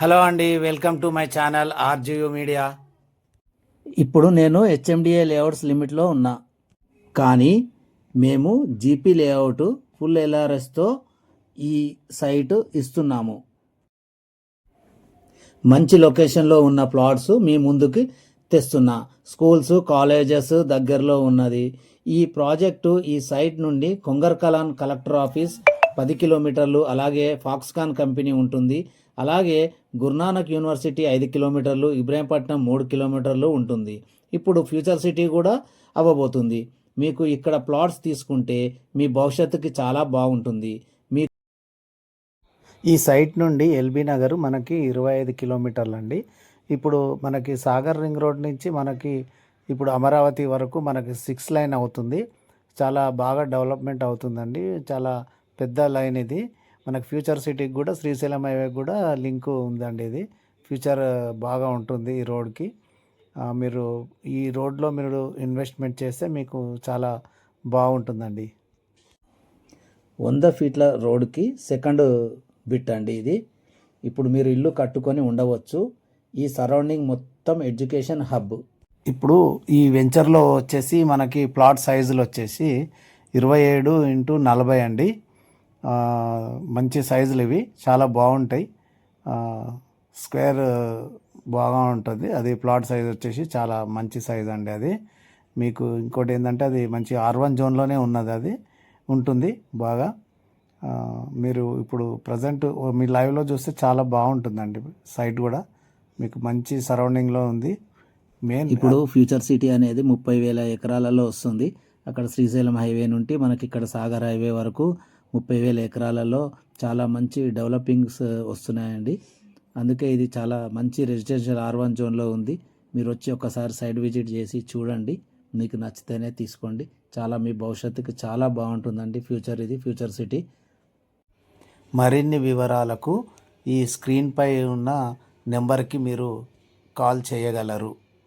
Hello అండి welcome to my channel RGU media. ఇప్పుడు నేను హెచ్ఎండిఏ లేఅవుట్స్ లిమిట్లో ఉన్నా. కానీ మేము జీపీ లేఅవుట్ ఫుల్ ఎల్ఆర్ఎస్తో ఈ సైట్ ఇస్తున్నాము. మంచి లొకేషన్లో ఉన్న ప్లాట్స్ మీ ముందుకి తెస్తున్నా. స్కూల్స్ కాలేజెస్ దగ్గరలో ఉన్నది. ఈ ప్రాజెక్టు ఈ సైట్ నుండి కొంగర్కలాన్ కలెక్టర్ ఆఫీస్ పది కిలోమీటర్లు అలాగే ఫాక్స్కాన్ కంపెనీ ఉంటుంది. అలాగే గురునానక్ యూనివర్సిటీ ఐదు కిలోమీటర్లు ఇబ్రాహీంపట్నం మూడు కిలోమీటర్లు ఉంటుంది. ఇప్పుడు ఫ్యూచర్ సిటీ కూడా అవ్వబోతుంది. మీకు ఇక్కడ ప్లాట్స్ తీసుకుంటే మీ భవిష్యత్తుకి చాలా బాగుంటుంది. మీ ఈ సైట్ నుండి ఎల్బీ నగర్ మనకి ఇరవై ఐదు కిలోమీటర్లు అండి. ఇప్పుడు మనకి సాగర్ రింగ్ రోడ్ నుంచి మనకి ఇప్పుడు అమరావతి వరకు మనకి సిక్స్ లైన్ అవుతుంది. చాలా బాగా డెవలప్మెంట్ అవుతుందండి. చాలా పెద్ద లైన్ ఇది. మనకి ఫ్యూచర్ సిటీకి కూడా శ్రీశైలం హైవే కూడా లింక్ ఉందండి ఇది. ఫ్యూచర్ బాగా ఉంటుంది ఈ రోడ్కి మీరు ఈ రోడ్లో మీరు ఇన్వెస్ట్మెంట్ చేస్తే మీకు చాలా బాగుంటుందండి. వంద ఫీట్ల రోడ్కి సెకండ్ బిట్ అండి ఇది. ఇప్పుడు మీరు ఇల్లు కట్టుకొని ఉండవచ్చు. ఈ సరౌండింగ్ మొత్తం ఎడ్యుకేషన్ హబ్. ఇప్పుడు ఈ వెంచర్లో వచ్చేసి మనకి ప్లాట్ సైజులు వచ్చేసి ఇరవై ఏడు ఇంటూ నలభై అండి. మంచి సైజులు ఇవి. చాలా బాగుంటాయి. స్క్వేర్ బాగా ఉంటుంది. అది ప్లాట్ సైజ్ వచ్చేసి చాలా మంచి సైజ్ అండి అది. మీకు ఇంకోటి ఏంటంటే అది మంచి ఆర్ వన్ జోన్లోనే ఉన్నది అది. ఉంటుంది బాగా. మీరు ఇప్పుడు ప్రజెంట్ మీ లైవ్లో చూస్తే చాలా బాగుంటుందండి సైట్ కూడా. మీకు మంచి సరౌండింగ్లో ఉంది. మెయిన్ ఇప్పుడు ఫ్యూచర్ సిటీ అనేది ముప్పై వేల ఎకరాలలో వస్తుంది. అక్కడ శ్రీశైలం హైవే నుండి మనకి ఇక్కడ సాగర్ హైవే వరకు ముప్పై వేల ఎకరాలలో చాలా మంచి డెవలపింగ్స్ వస్తున్నాయండి. అందుకే ఇది చాలా మంచి రెసిడెన్షియల్ ఆర్ వన్ జోన్లో ఉంది. మీరు వచ్చి ఒకసారి సైడ్ విజిట్ చేసి చూడండి. మీకు నచ్చితేనే తీసుకోండి. చాలా మీ భవిష్యత్తుకి చాలా బాగుంటుందండి. ఫ్యూచర్ ఇది ఫ్యూచర్ సిటీ. మరిన్ని వివరాలకు ఈ స్క్రీన్పై ఉన్న నెంబర్కి మీరు కాల్ చేయగలరు.